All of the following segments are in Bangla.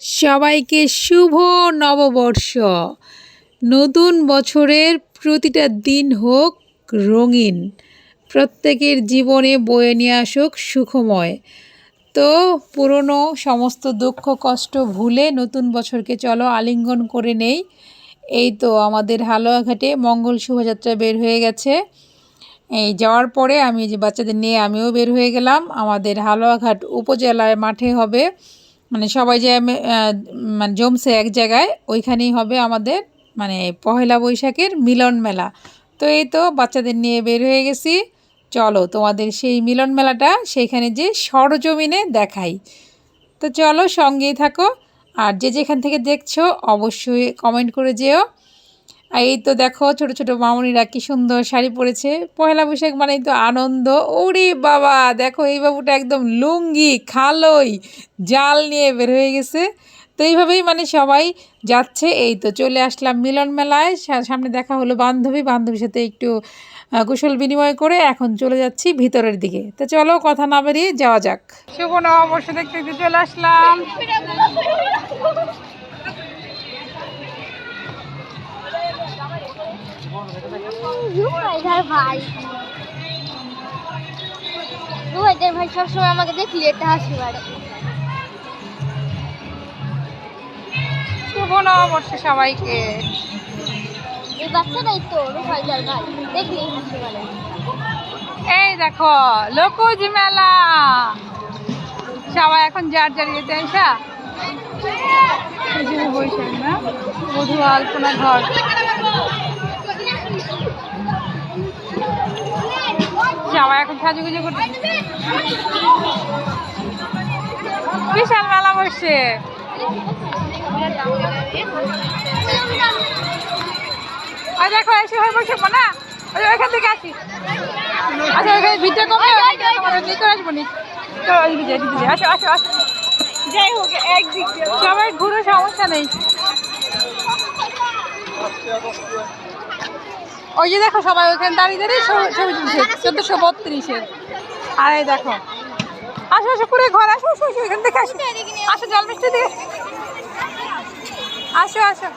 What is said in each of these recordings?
সবাইকে শুভ নববর্ষ। নতুন বছরের প্রতিটা দিন হোক রঙিন। প্রত্যেকের জীবনে বয়ে নিয়ে আসুক সুখময়। তো পুরনো সমস্ত দুঃখ, কষ্ট ভুলে নতুন বছরকে চলো আলিঙ্গন করে নেই। এই তো আমাদের হালুয়াঘাটে মঙ্গল শোভাযাত্রা বের হয়ে গেছে। এই যাওয়ার পরে আমি যে বাচ্চাদের নিয়ে আমিও বের হয়ে গেলাম। আমাদের হালুয়াঘাট উপজেলায় মাঠে হবে। মানে সবাই যে মানে জমছে এক জায়গায়, ওইখানেই হবে আমাদের মানে পহেলা বৈশাখের মিলন মেলা। তো এই তো বাচ্চাদের নিয়ে বের হয়ে গেছি। চলো তোমাদের সেই মিলন মেলাটা সেইখানে যে সরজমিনে দেখাই। তো চলো সঙ্গেই থাকো, আর যে যেখান থেকে দেখছ অবশ্যই কমেন্ট করে যেও। আর এই তো দেখো ছোট ছোট মামুনিরা কি সুন্দর শাড়ি পরেছে। পয়লা বৈশাখ মানেই তো আনন্দ। ওরে বাবা, দেখো এই বাবুটা একদম লুঙ্গি, খালই, জাল নিয়ে বের হয়ে গেছে। তো এইভাবেই মানে সবাই যাচ্ছে। এই তো চলে আসলাম মিলন মেলায়। সামনে দেখা হলো বান্ধবী। বান্ধবীর সাথে একটু কুশল বিনিময় করে এখন চলে যাচ্ছি ভিতরের দিকে। তো চলো কথা না বেরিয়ে যাওয়া যাক। শুভ নববর্ষ দেখতে দেখতে চলে আসলাম। ভাই। রুবাইদার ভাই সবসময় আমাকে দেখলি একটা হাসি মারে শুভ নববর্ষ সবাইকে। এই বাচ্চাটাই তো রুবাইদার ভাই। দেখলি হাসি মারে এই দেখো লোকজ মেলা। সবাই এখন যার যার আসা এই বৈশাখ না? মধু আলপনা ঘর। সবাই এখন সাজুগুজু করতে বিশাল মেলা বসছে। আর দেখো এসে হয়ে বসে না? ওইখান থেকে আসি। আচ্ছা ওইখানে ভিতরে আসব নি। আসো আসো আসো। যাই হোক একদিক সবাই ঘুরে সমস্যা নেই। ওই যে দেখো সবাই ওইখানে দাঁড়িয়ে দাঁড়িয়ে ছবি তুলছে, চোদ্দশো বত্রিশের আর এই দেখো, আসো আসো করে ঘর, আসো আসো আসো, এখান থেকে আসো। আসো, জল মিষ্টি দিকে আসো আসো।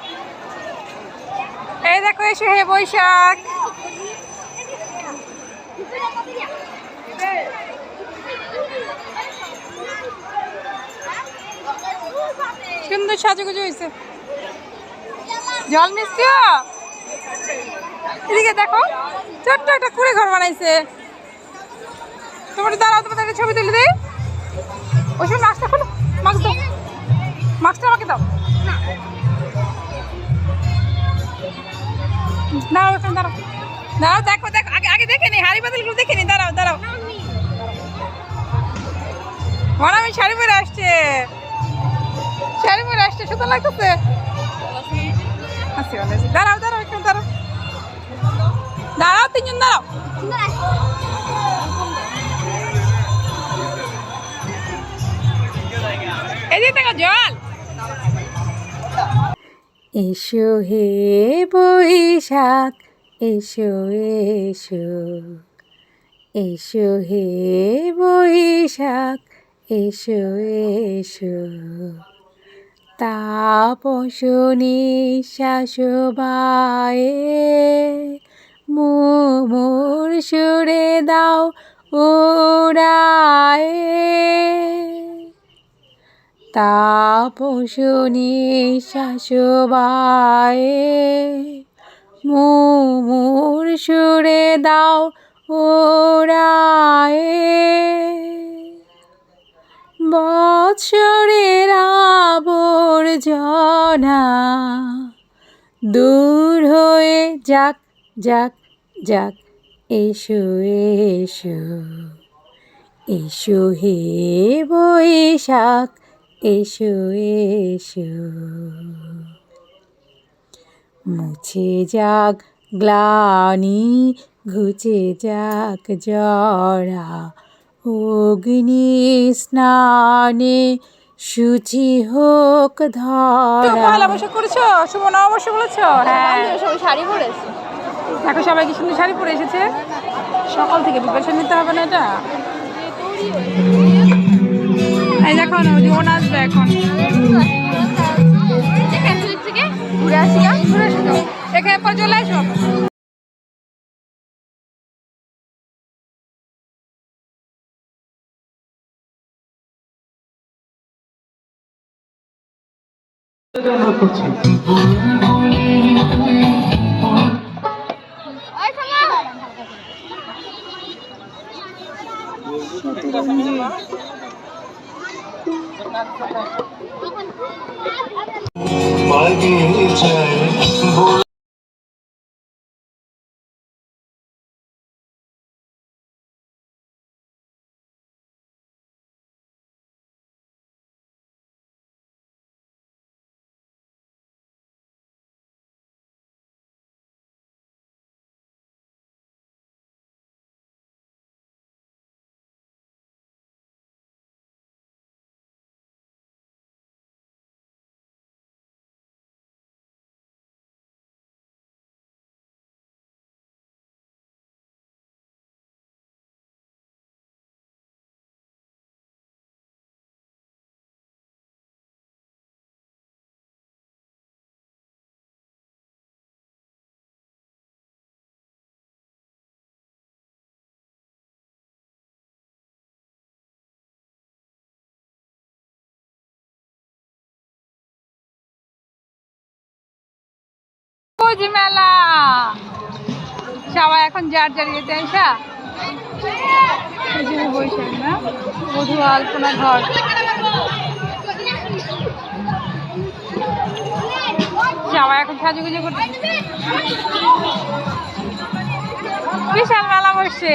এই দেখো, এসো হে বৈশাখ। সুন্দর সাজুগুজু হয়েছে। জল মিষ্টিও? এদিকে দেখো ছোট্ট একটা কুড়ে ঘর বানাইছে। তোমার দাঁড়াও তোমাদের একটা ছবি তুলে দিই। ওই সময় মাস্কটা খোলো মাস্ক দাও। মাস্কটা আমাকে দাও। দাঁড়াও এখানে দাঁড়াও। দাঁড়াও দেখো দেখো আগে আগে দেখে নি হাড়ি বাতিলগুলো দেখে নি দাঁড়াও দাঁড়াও। মনে আমি শাড়ি পরে আসছে। শাড়ি পরে আসছে সুন্দর লাগতেছে। দাঁড়াও দাঁড়াও দাঁড়াও তিনজন দাঁড়াও এসো হে বৈশাখ এসো এসো এসো হে বৈশাখ এসো এসো তাপসনী শাসবায়ে মোর সুরে দাও ওরায়ে তাপসনী শাসবায়ে মোর সুরে দাও ওরায়ে বৎসরের আবর্জনা দূর হয়ে যাক যাক যাক এসো এসো। এসো হে বৈশাখ এসো এসো। মুছে যাক গ্লানি ঘুচে যাক জরা। অগ্নি স্নানে সুচি হোক ধরা। বৈশাখ করেছ শুভ নববর্ষ বলেছ। হ্যাঁ। শাড়ি পরেছে। দেখো সবাই কি সুন্দর শাড়ি পরে এসেছে। সকাল থেকে প্রিপারেশন নিতে হবে না এটা? এই দেখো না ওই ওন আসবে এখন। ঘুরে আসি ঘুরে এখানে পর চলে আসো করছি। শতরঞ্জি বাগে যায় সবুজ মেলা। সবাই এখন যার যার ইয়েতে আসা মধু আলপনা ঘর। সবাই এখন সাজুগুজু করতে বিশাল মেলা বসছে।